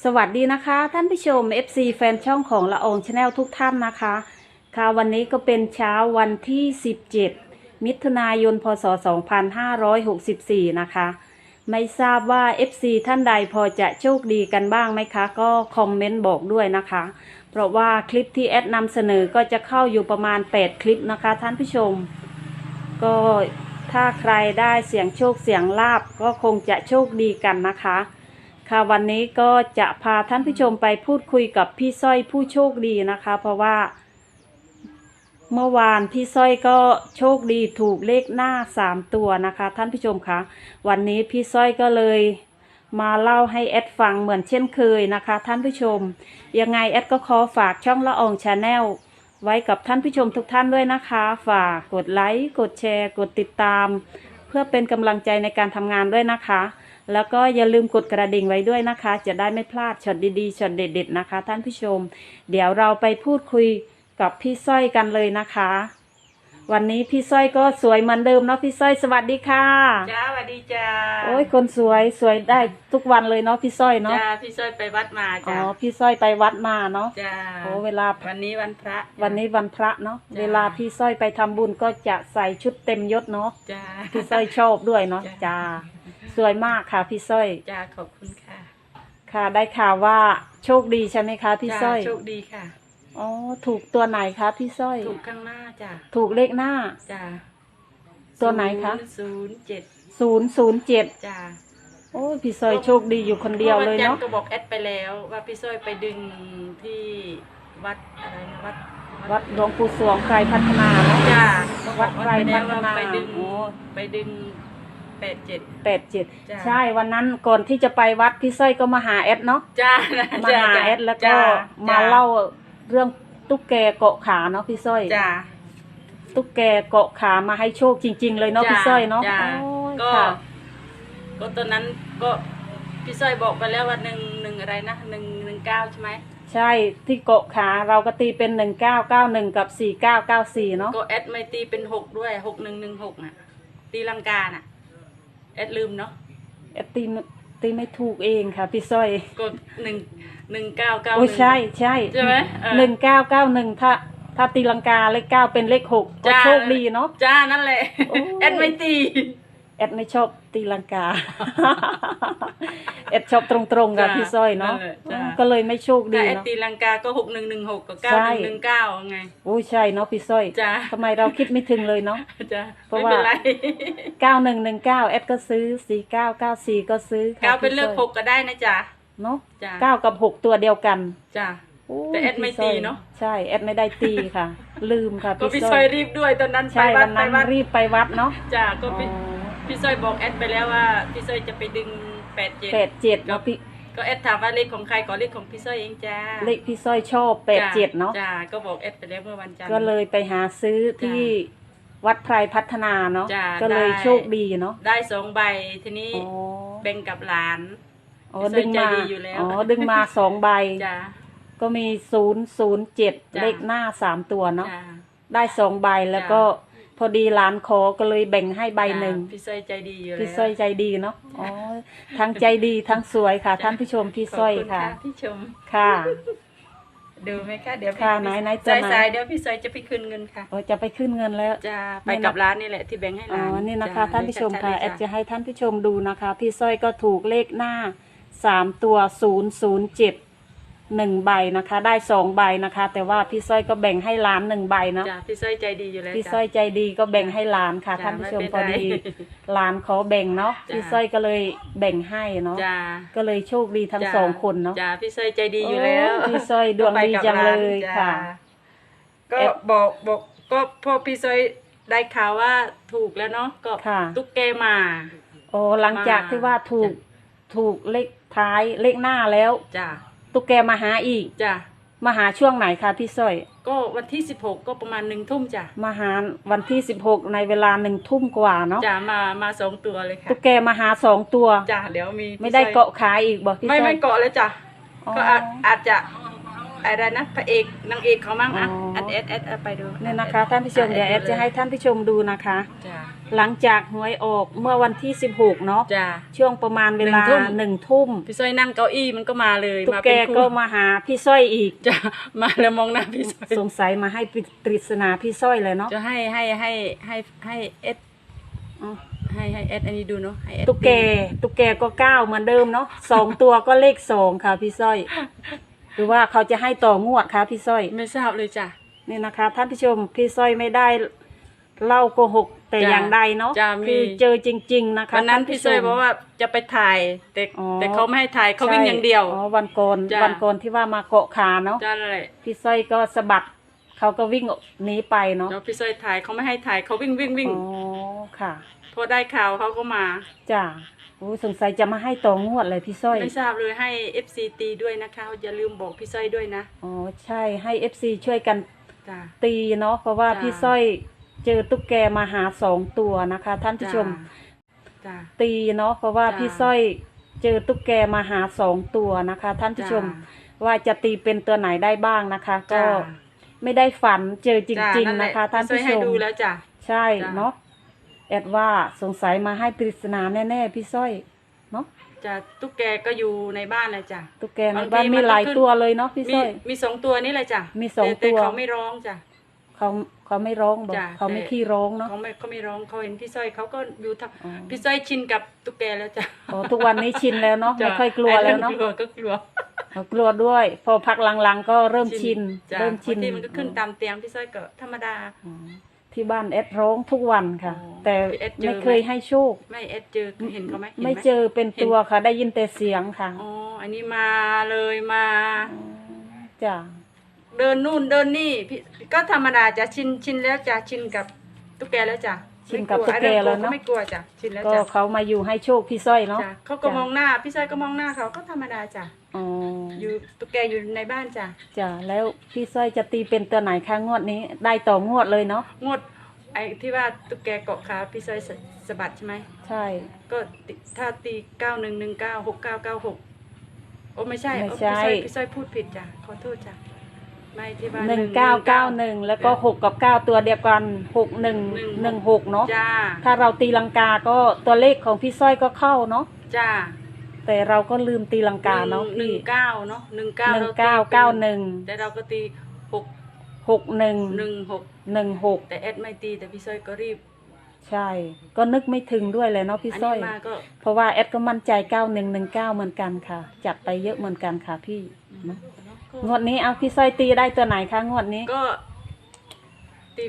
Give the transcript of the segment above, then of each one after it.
สวัสดีนะคะ ท่านผู้ชม FC แฟนช่องของละอองชาแนลทุกท่านนะคะ ค่ะวันนี้ก็เป็นเช้าวันที่ 17 มิถุนายนพศ 2564 นะคะ ไม่ทราบว่า FC ท่านใดพอจะโชคดีกันบ้างไหมคะ ก็คอมเมนต์บอกด้วยนะคะ เพราะว่าคลิปที่แอดนำเสนอก็จะเข้าอยู่ประมาณ 8 คลิปนะคะ ท่านผู้ชม ก็ถ้าใครได้เสียงโชคเสียงลาบก็คงจะโชคดีกันนะคะ ค่ะวันนี้ก็จะพาท่านผู้ชมไปพูดคุยกับพี่สร้อยผู้โชคดีนะคะ เพราะว่า เมื่อวานพี่สร้อยก็โชคดีถูกเลขหน้าสามตัวนะคะ ท่านผู้ชมคะวันนี้พี่สร้อยก็เลยมาเล่าให้แอดฟังเหมือนเช่นเคยนะคะ ท่านผู้ชม ยังไงแอดก็ขอฝากช่องละอองชาแนลไว้กับท่านผู้ชมทุกท่านด้วยนะคะ ฝากกดไลค์กดแชร์ กดติดตาม เพื่อเป็นกำลังใจในการทำงานด้วยนะคะ แล้วก็อย่าลืมกดกระดิ่งไว้ด้วยนะคะ จะได้ไม่พลาดช็อตดีๆช็อตเด็ดๆนะคะ ท่านผู้ชม เดี๋ยวเราไปพูดคุยกับพี่สร้อยกันเลยนะคะ วันนี้พี่สร้อยก็สวยเหมือนเดิมเนาะพี่สร้อยสวัสดีค่ะ จ้าสวัสดีจ้าโอ้ยคนสวยสวยได้ทุกวันเลยเนาะพี่สร้อยเนาะ จ้าพี่ซ้อยไปวัดมาอ๋อจ้าพี่สร้อยไปวัดมาเนาะ จ้าโอ้เวลา วันนี้วันพระวันนี้วันพระเนาะจ้ะเวลาพี่สร้อยไปทำบุญก็จะใส่ชุดเต็มยศเนาะ จ้า พี่สร้อยชอบด้วยเนาะจ้ะจ้า สวยมากค่ะพี่สร้อย จ้าขอบคุณค่ะค่ะ ได้ข่าวว่าโชคดีใช่ไหมคะพี่จ้าสร้อยโชคดีค่ะ อ๋อ ถูกตัวไหนคะพี่สร้อย ถูกข้างหน้าจ้าถูกเลขหน้า จ้าตัวไหนคะศูนย์เจ็ดศูนย์ศูนย์เจ็ดจ้าโอ้ยพี่สร้อยโชคดีอยู่คนเดียวเลยมื่อวัจันเนาะทร์ก็บอกแอดไปแล้วว่าพี่ซ้อยไปดึงที่วัดอะไรนะวัด วัดหลวงปู่สวงไกรพัฒนาเนาะจ้าวัดไกรพัฒนาไปดึงโอ้ไปดึง แปดเจ็ด แปดเจ็ดจ้ะ ใช่วันนั้นก่อนที่จะไปวัดพี่สร้อยก็มาหาแอดเนาะจ้านะมาจ้หาจ้แอดแล้วก็จ้มาจ้เล่าเรื่องตุ๊กแกเกาะขาเนาะพี่สร้อย จ้า ตุ๊กแกเกาะขามาให้โชคจริง ๆ เลยเนาะพี่สร้อยเนาะจ้โอ้ยก็ ค่ะก็ตอนนั้นก็พี่สร้อยบอกไปแล้วว่าหนึ่งหนึ่งอะไรนะหนึ่งหนึ่งเก้าใช่ไหมใช่ที่เกาะขาเราก็ตีเป็นหนึ่งเก้าเก้าหนึ่งกับสี่เก้าเก้าสี่เนาะก็แอดไม่ตีเป็นหกด้วยหกหนึ่งหนึ่งหกน่ะ ตีลังกาน่ะ แอดลืมเนาะแอดตีไม่ตีไม่ถูกเองค่ะ พี่สร้อยก็หนึ่งหนึ่งเก้าเก้าโอ้ใช่ใช่ใช่ไหมเออหนึ่งเก้าเก้าหนึ่งถ้าถ้าตีลังกาเลขเก้าเป็นเลขหกก็จ้าโชคดีเนาะจ้านั่นแหละโอ้ยแอดไม่ตีแอดไม่ชอบตีลังกาแอดชอบตรงๆกับจ้ะพี่สร้อยเนาะนั่นแหละจ้ะก็เลยไม่โชคดีถ้าแอดเนาะตีลังกาก็หกหนึ่งหนึ่งหกกับเก้าใช่หนึ่งหนึ่งเก้าไงโอ้ใช่เนาะพี่สร้อยจ้ะทำไมเราคิดไม่ถึงเลยเนาะจ้าเพราะไม่ว่าเป็นไรเก้าหนึ่งหนึ่งเก้าแอดก็ซื้อสี่เก้าเก้าสี่ก็ซื้อค่ะเก้าเป็นเลขพี่สหร้อยกก็ได้นะจ๊ะเนาะจ้ะเก้ากับหกตัวเดียวกันจ้าโอ้ยแต่แอดไม่พี่สร้อยตีเนอะใช่แอดไม่ได้ตีค่ะ ลืมค่ะก็พี่พี่สซร้ออยยรีบด้วยตอนนั้นไปใช่วัวัดนไปนั้นวัดรีบไปวัดเนาะจ้าก็อ๋อ พี่พี่ซอยบอกแอดไปแล้วว่าพี่ซอยจะไปดึงแปดเจ็ดแปดเจ็ดเนาะพี่ก็แอดถามว่าเลขของใครขอเลขของพี่ซอยเองจ้าเลขพี่สร้อยชอบแปดเจ็ดเนาะจ้าก็บอกแอดไปแล้วเมื่อวันจันทร์ก็เลยไปหาซื้อที่วัดไพรพัฒนาเนาะจ้ะก็เลยได้ โชคดีเนาะได้สองใบทีนี้อ๋อแบ่งกับหลาน อ๋อพี่สร้อยดึงมาใจดีอยู่แล้ว อ๋อดึงมาสองใบ จ้า ก็มีศูนย์ศูนย์เจ็ดจ้ะ เลขหน้าสามตัวเนาะจ้า ได้สองใบแล้วก็พ อดีร้านขอก็เลยแบ่งให้ใบหนึ่งจ้าพี่ซอยใจดีอยู่แล้วพี่สร้อยใจดีเนาะอ๋อทั้งใจดีทั้งสวยค่ะ ท่านผู้ชมพี่สร้อยขบณค่ะพี่ชมค่ะ ดูไหมคะเดี๋ยวค่ะพี่ไหนไหนจะสายไหนสายๆเดี๋ยวพี่ซอยจะไปคืนเงินค่ะโอ้จะไปขึ้นเงินแล้วจ้าไปกับร้านนี่แหละที่แบ่งให้หอ๋ลาอนนี่นะคะจ้ท่านผู้ชมชัค่ะดๆแอเลยดจะให้ท่านผู้ชมดูนะคะ พี่สร้อยก็ถูกเลขหน้าสามตัวศูนย์ศูนย์เจ็ด หนึ่งใบนะคะ ได้สองใบนะคะ แต่ว่าพี่สร้อยก็แบ่งให้ล้านหนึ่งใบเนาะจ้าพี่ซอยใจดีอยู่แล้วพี่จ้ะสร้อยใจดีก็แบ่งให้ล้านค่ะจ้ะท่านผู้ชมไม่พอเป็นไรดีล้านเขาแบ่งเนาะจ้ะ พี่สร้อยก็เลยแบ่งให้เนาะจ้าก็เลยโชคดีทั้งจ้ะสองคนเนาะ จ้าพี่ซอยใจดีอยู่แล้วโอ้พี่ซอยดวงดีจังเลยก็ไปกับร้านค่ะจ้าก็เอ็ดบอกบอกก็พอพี่ซอยได้ข่าวว่าถูกแล้วเนาะก็ค่ะ ตุ๊กแกมา โอ้หลังจากมาที่ว่าถูกจ้ะถูกเลขท้ายเลขหน้าแล้ว จ้า ตุ๊กแกมาหาอีก จ้ามาหาช่วงไหนคะพี่สร้อย ก็วันที่สิบหกก็ประมาณหนึ่งทุ่มจ้ะมาหาวันที่สิบหกในเวลาหนึ่งทุ่มกว่าเนาะจ้ามามาสองตัวเลยค่ะตุ๊กแกมาหาสองตัว จ้าเดี๋ยวมีไม่ได้พี่ซอยเกาะขาอีกบอกพี่ไม่สร้อไม่ยเกาะเลยจ้ะอ๋อ ก็อาจอาจจะอะไรนะพระเอกนางเอกเขามั่งอะอ๋ออั อัดแอดแอดเอาไปดูเนี่ยนะคะ ท่านผู้ชมเดี๋ยวแอดจะให้ท่านผู้ชมดูนะคะ จ้ะ หลังจากหวยออกเมื่อวันที่ 16 เนาะจ้าช่วงประมาณเวลาหนึ่งทุ่ม หนึ่งทุ่มพี่สร้อยนั่งเก้าอี้มันก็มาเลยตุ๊กมาแกเป็นคู่ก็มาหาพี่สร้อยอีก จ้ามาแล้วมองหน้าพี่สร้อยสงสัยมาให้ปริศนาพี่สร้อยเลยเนาะจะให้ให้ให้ให้ให้เอสอ๋อให้ให้เอสอันนี้ดูเนาะให้เอสตุ๊กแกตุ๊กแกก็เก้าเหมือนเดิมเนาะสองตัวก็เลขสองค่ะพี่สร้อย หรือว่าเขาจะให้ต่องวดคะพี่สร้อย ไม่ทราบเลยจ้ะ นี่นะคะท่านผู้ชมพี่สร้อยไม่ได้เล่าโกหก แต่จ้ะอย่างใดเนาะจ้ะมี คือเจอจริง ๆ นะคะวันนั้นท่าพี่ผู้สร้อยชมบอกว่าจะไปถ่ายแต่อ๋อ แต่เขาไม่ให้ถ่ายเขาวิ่งใช่อย่างเดียว อ๋อวันก่อนจ้ะ วันก่อนที่ว่ามาเกาะขาเนาะจ้าอะไรพี่สร้อยก็สะบัดเขาก็วิ่งหนีไปเนาะแล้วพี่สร้อยถ่ายเขาไม่ให้ถ่ายเขาวิ่งวิ่งวิ่งอ๋อค่ะพอได้ข่าวเขาก็มา จ้ะโอ้สงสัยจะมาให้ต่องวดเลยพี่สร้อยไม่ทราบเลยให้ FC ตีด้วยนะคะอย่าลืมบอกพี่สร้อยด้วยนะอ๋อใช่ให้เอฟซีช่วยกันจ้า ตีเนาะเพราะว่าจ้ะ พี่สร้อย เจอตุ๊กแกมาหาสองตัวนะคะ ท่านผู้ชมจ้าตีเนาะเพราะว่าจ้ะ พี่สร้อยเจอตุ๊กแกมาหาสองตัวนะคะ ท่านผู้ชมว่าจะตีเป็นตัวไหนได้บ้างนะคะก็จ้าไม่ได้ฝันเจอจจ้าริงนั่นๆแหลนะคะ ท่านพี่สร้อผู้ยชให้มดูแล้วจ้ะ ใช่จ้ะ เนาะแอดว่าสงสัยมาให้ปริศนาแน่ๆพี่สร้อยเนาะจ้ะตุ๊กแกก็อยู่ในบ้านเลยจ้ะ ตุ๊กแกในบางทีบ้านมัมีนก็หลายขึ้น ตัวเลยเนาะพี่มีสร้อย มีสองตัวนี่เลยจ้ะมีสองแแต่ตัว เขาไม่ร้องจ้ะ เขาเขาไม่ร้องบอกจ้ะเขาไม่แต่ ขี้ร้องเนาะ เขาไม่เขาไม่ร้องเขาเห็นพี่สร้อยเขาก็อยู่ทักอ๋อ พี่สร้อยชินกับตุ๊กแกแล้วจ้ะโอ้ทุกวันนี้ชินแล้วเนาะจ้ะไม่ค่อยกลัวแล้วเนาะไอ้รื่องกลัวก็กลัวเขากลัวด้วย พอพักหลังๆก็เริ่มชิน จ้ะเริ่มชินบางทีมันก็ขึ้นตามเตียงพี่สร้อยก็ธรรมดา อ๋อที่บ้านเอดร้องทุกวันค่ะ อ๋อแต่พี่เอสเจอไม่เคยให้โชค ไม่เอสเจอเห็นเขาไหมห็นห ไม่เจอเป็น ตัวค่ะ ได้ยินแต่เสียงค่ะอ๋อ อันนี้มาเลยมา จ้ะ เดินนู่นเดินนี่พี่ก็ธรรมดาจ้ะชินชินแล้วจ้ะชินกับตุ๊กแกแล้วจ้ะชินกับไม่ตุ๊กแกไอ้แล้วเรื่องกก็เนาะไม่กลัวจ้ะชินแล้วก็จ้ะเขามาอยู่ให้โชคพี่สร้อยเนาะจ้ะเขาก็มองหน้าพี่ชายก็มองหน้าเขาก็ธรรมดาจ้ะอ๋ออยู่ตุ๊กแกอยู่ในบ้านจ้ะจ้ะแล้วพี่สร้อยจะตีเป็นตัวไหนคะงวดนี้ ได้ต่องวดเลยเนาะงวดไอ้ที่ว่าตุ๊กแกเกาะขาพี่ชายสะสะบัดใช่ไหมใช่ ก็ติถ้าตีเก้าหนึ่งหนึ่งเก้าหกเก้าเก้าหกโอ้ไม่ใช่ไม่โอ้ใช่ พี่ชายพี่ชายพูดผิดจ้ะขอโทษจ้ะ ไม่ที่ว่าหนึ่งเก้าเก้าหนึ่งแล้วก็หกกับเก้าตัวเดียวกันหกหนึ่งหนึ่งหกเนาะจ้าถ้าเราตีลังกาก็ตัวเลขของพี่สร้อยก็เข้าเนาะจ้าแต่เราก็ลืมตีลังกาเนาะหนึ่พี่งเก้าเนาะหนึ่งเก้าหนึ่งเก้าเก้าหนึ่งแต่เราก็ตีหกหกหนึ่งหนึ่งหกหนึ่งหกแต่แอดไม่ตีแต่พี่สร้อยก็รีบ ใช่ ก็นึกไม่ถึงด้วยเลยเนาะพี่อันสร้อนี้ยมาก็เพราะว่าแอดก็มั่นใจเก้าหนึ่งหนึ่งเก้าเหมือนกันค่ะ จัดไปเยอะเหมือนกันค่ะพี่เนาะ งวดนี้เอาพี่สร้อยตีได้ตัวไหนคะงวดนี้ ก็ตี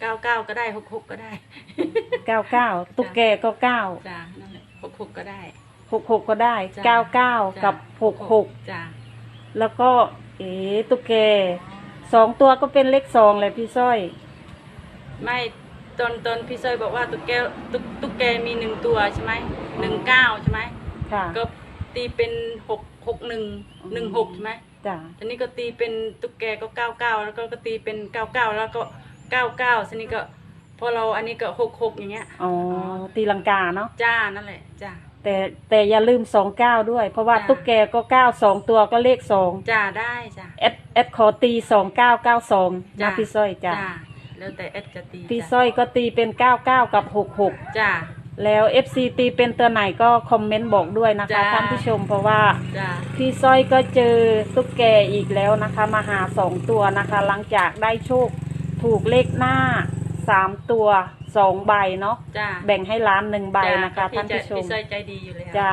เก้าเก้าก็ได้หกหกก็ได้ เก้าเก้าตุ๊กแกก็เก้าจ้านั่นแหละหกหกก็ได้หกหกก็ได้จ้ะเก้าเก้าจ้ะกับหกหกจ้าแล้วก็เอ๋ตุ๊กแกสองตัวก็เป็นเลขสองเลยพี่สร้อย ไม่ตอนตอนพี่สร้อยบอกว่าตุ๊กแกตุ๊กตุ๊กแกมีหนึ่งตัวใช่ไหมหนึ่งเก้าใช่ไหมค่ะ ก็ ตีเป็นหกหกหนึ่งหนึ่งหกใช่ไหมจ้ะทีนี้ก็ตีเป็นตุ๊กแกก็เก้าเก้าแล้วก็ก็ตีเป็นเก้าเก้าแล้วก็เก้าเก้าทีนี้ก็พอเราอันนี้ก็หกหกอย่างเงี้ยอ๋อตีลังกาเนาะจ้านั่นแหละจ้าแต่แต่อย่าลืมสองเก้าด้วย เพราะว่าจ้ะตุ๊กแกก็เก้าสองตัวก็เลขสองจ้าได้จ้าเอสเอสขอตีสองเก้าเก้าสองจ้ะนะพี่สร้อยจ้ะแล้วแต่เอสจะตีพี่จ้ะสร้อยก็ตีเป็นเก้าเก้ากับหกหกจ้า แล้วเอฟซีตีเป็นตัวไหนก็คอมเมนต์บอกด้วยนะคะจ้ะท่านผู้ชมเพราะว่า จ้า พี่สร้อยก็เจอตุ๊กแกอีกแล้วนะคะ มาหาสองตัวนะคะ หลังจากได้โชคถูกเลขหน้าสามตัวสองใบเนาะจ้าแบ่งให้ล้านหนึ่งใบนะคะจ้ท่านผู้ชม พี่สร้อยใจดีอยู่แล้วจ้า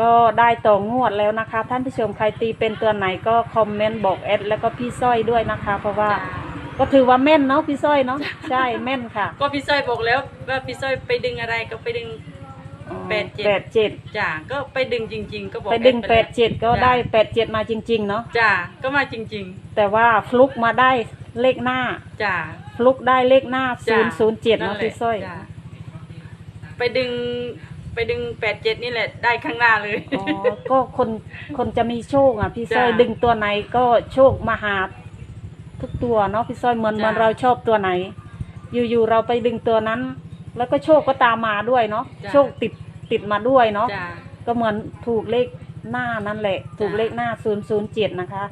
ก็ได้ต่องวดแล้วนะคะ ท่านผู้ชมใครตีเป็นตัวไหนก็คอมเมนต์บอกแอดแล้วก็พี่สร้อยด้วยนะคะ เพราะว่า จ้า ก็ถือว่าแม่นเนาะพี่สร้อยเนาะใช่แม่นค่ะก็พี่สร้อยบอกแล้วว่าพี่สร้อยไปดึงอะไรก็ไปดึง แปดเจ็ด แปดเจ็ดจ้าก็ไปดึงจริง ๆ ก็บอกไปดึงอแปล้วดเจ็ดก็จ้ะได้แปดเจ็ดมาจริง ๆ เนาะจ้าก็มาจริง แต่ว่าฟลุกมาได้เลขหน้า ๆจ้าฟลุกได้เลขหน้าจ้ะศูนย์ศูนย์เจ็ดนั่เนาะนแหละพี่สร้อยจ้ะไปดึงไปดึงแปดเจ็ดนี่แหละ ได้ข้างหน้าเลย อ๋อก็คนคนจะมีโชคอะพี่สร้อยจ้ะดึงตัวไหนก็โชคมาหา ทุกตัวเนาะพี่สร้อยเหมือนจ้ะเหมือนเราชอบตัวไหน อยู่ๆเราไปดึงตัวนั้น แล้วก็โชคก็ตามมาด้วยเนาะโชคติดติดมาด้วยเนาะจ้าก็เหมือนถูกเลขหน้านั่นแหละ ถูกจ้ะเลขหน้าศูนย์ศูนย์เจ็ดนะคะ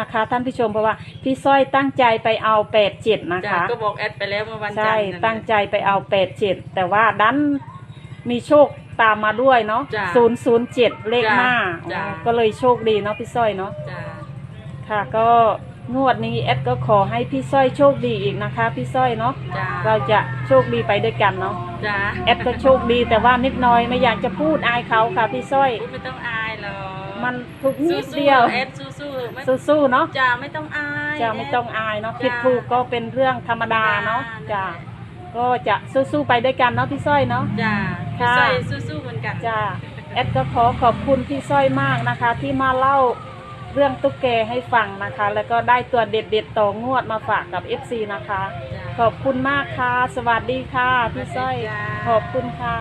นะคะ ท่านผู้ชมเพราะว่าพี่สร้อยตั้งใจไปเอาแปดเจ็ดนะจ้ะคะ ก็บอกแอดไปแล้วเมื่อวันจัใช่นทร์นั่นตั้งใจไปเอาแปดเจ็ดแต่ว่าดันมีโชคตามมาด้วยเนาะจ้ะศูนย์ศูนย์เจ็ดเลขจ้ะหน้าจ้ะ อ๋อก็เลยโชคดีเนาะพี่สร้อยเนาะจ้ะ ค่ะ ก็ งวดนี้แอดก็ขอให้พี่สร้อยโชคดีอีกนะคะ พี่สร้อยเนาะจ้ะเราจะโชคดีไปด้วยกันเนาะจ้ะแอดก็โชคดีแต่ว่านิดหน้อยไม่อยากจะพูดอายเขาค่ะ พี่สร้อยพูดไม่ต้องอายหรอกมันถูกนิดสู้ๆเดียวแอดสู้ๆไม่สู้ๆเนาะจ้ะไม่ต้องอายจะไม่ต้องอายเนาะจ้ะผิดถูกก็เป็นเรื่องธรรมดาเนาะธรรมดาจ้ะก็จะสู้ๆไปด้วยกันเนาะพี่สร้อยเนาะ จ้ะค่ะใส่สู้ๆเหมือนกัน จ้าแอดก็ขอขอบคุณพี่สร้อยมากนะคะ ที่มาเล่า เรื่องตุ๊กแกให้ฟังนะคะ แล้วก็ได้ตัวเด็ดๆต่องวดมาฝากกับ FC นะคะจ้ะขอบคุณมากค่ะ สวัสดีค่ะพี่สร้อยจ้าขอบคุณค่ะ